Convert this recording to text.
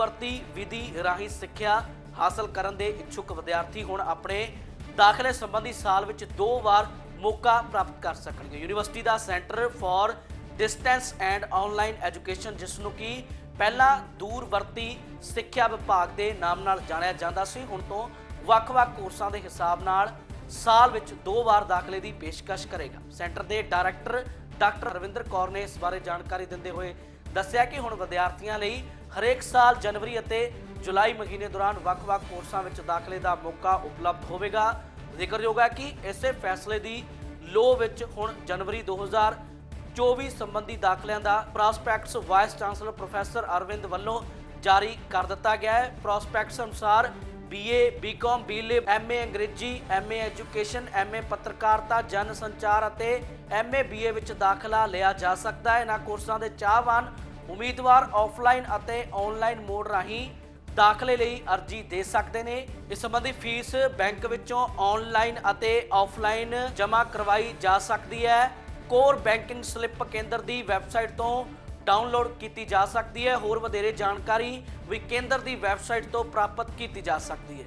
ਵਰਤੀ ਵਿਧੀ ਰਾਹੀਂ ਸਿੱਖਿਆ ਹਾਸਲ ਕਰਨ ਦੇ ਇੱਛੁਕ ਵਿਦਿਆਰਥੀ ਹੁਣ ਆਪਣੇ ਦਾਖਲੇ ਸੰਬੰਧੀ ਸਾਲ ਵਿੱਚ ਦੋ ਵਾਰ ਮੌਕਾ ਪ੍ਰਾਪਤ ਕਰ ਸਕਣਗੇ। University the centre for distance and online education, ਜਿਸ ਨੂੰ ਕਿ ਪਹਿਲਾਂ ਦੂਰਵਰਤੀ ਸਿੱਖਿਆ ਵਿਭਾਗ ਦੇ ਨਾਮ ਨਾਲ ਜਾਣਿਆ ਜਾਂਦਾ ਸੀ, ਹੁਣ ਤੋਂ ਵੱਖ-ਵੱਖ ਕੋਰਸਾਂ ਦੇ ਹਿਸਾਬ ਨਾਲ ਸਾਲ ਵਿੱਚ ਦੋ ਵਾਰ ਦਾਖਲੇ ਦੀ ਪੇਸ਼ਕਸ਼ ਕਰੇਗਾ। ਸੈਂਟਰ ਦੇ ਡਾਇਰੈਕਟਰ ਡਾਕਟਰ ਰਵਿੰਦਰ ਕੌਰ ਨੇ ਇਸ ਬਾਰੇ ਜਾਣਕਾਰੀ ਦਿੰਦੇ ਹੋਏ ਦੱਸਿਆ ਕਿ ਹੁਣ ਵਿਦਿਆਰਥੀਆਂ ਲਈ ਹਰੇਕ ਸਾਲ ਜਨਵਰੀ ਅਤੇ ਜੁਲਾਈ ਮਹੀਨੇ ਦੌਰਾਨ ਵੱਖ-ਵੱਖ ਕੋਰਸਾਂ ਵਿੱਚ ਦਾਖਲੇ ਦਾ ਮੌਕਾ ਉਪਲਬਧ ਹੋਵੇਗਾ। ਜ਼ਿਕਰਯੋਗ ਹੈ ਕਿ ਇਸੇ ਫੈਸਲੇ ਦੀ ਲੋ ਵਿੱਚ ਹੁਣ ਜਨਵਰੀ 2024 ਸੰਬੰਧੀ ਦਾਖਲਿਆਂ ਦਾ prospectus vice chancellor professor Arvind ਵੱਲੋਂ ਜਾਰੀ ਕਰ ਦਿੱਤਾ ਗਿਆ ਹੈ। ਪ੍ਰੋਸਪੈਕਟਸ ਅਨੁਸਾਰ ਬੀਏ ਬੀਕਾਮ ਬੀਲਿਬ ਐਮਏ ਅੰਗਰੇਜ਼ੀ ਐਮਏ ਐਜੂਕੇਸ਼ਨ ਐਮਏ ਪੱਤਰਕਾਰਤਾ ਜਨ ਸੰਚਾਰ ਅਤੇ ਐਮਏ ਬੀਏ ਵਿੱਚ ਦਾਖਲਾ ਲਿਆ ਜਾ ਸਕਦਾ ਹੈ। ਇਹਨਾਂ ਕੋਰਸਾਂ ਦੇ ਚਾਹਵਾਨ ਉਮੀਦਵਾਰ ਆਫਲਾਈਨ ਅਤੇ ਆਨਲਾਈਨ ਮੋਡ ਰਾਹੀਂ ਦਾਖਲੇ ਲਈ ਅਰਜ਼ੀ ਦੇ ਸਕਦੇ ਨੇ। ਇਸ ਸੰਬੰਧੀ ਫੀਸ ਬੈਂਕ ਵਿੱਚੋਂ ਆਨਲਾਈਨ ਅਤੇ ਆਫਲਾਈਨ ਜਮ੍ਹਾਂ ਕਰਵਾਈ ਜਾ ਸਕਦੀ ਹੈ। ਕੋਰ ਬੈਂਕਿੰਗ ਸਲਿੱਪ ਕੇਂਦਰ ਦੀ ਵੈਬਸਾਈਟ ਤੋਂ ਡਾਊਨਲੋਡ ਕੀਤੀ ਜਾ ਸਕਦੀ ਹੈ। ਹੋਰ ਵਧੇਰੇ ਜਾਣਕਾਰੀ ਵੀ ਕੇਂਦਰ ਦੀ ਵੈਬਸਾਈਟ ਤੋਂ ਪ੍ਰਾਪਤ ਕੀਤੀ ਜਾ ਸਕਦੀ ਹੈ।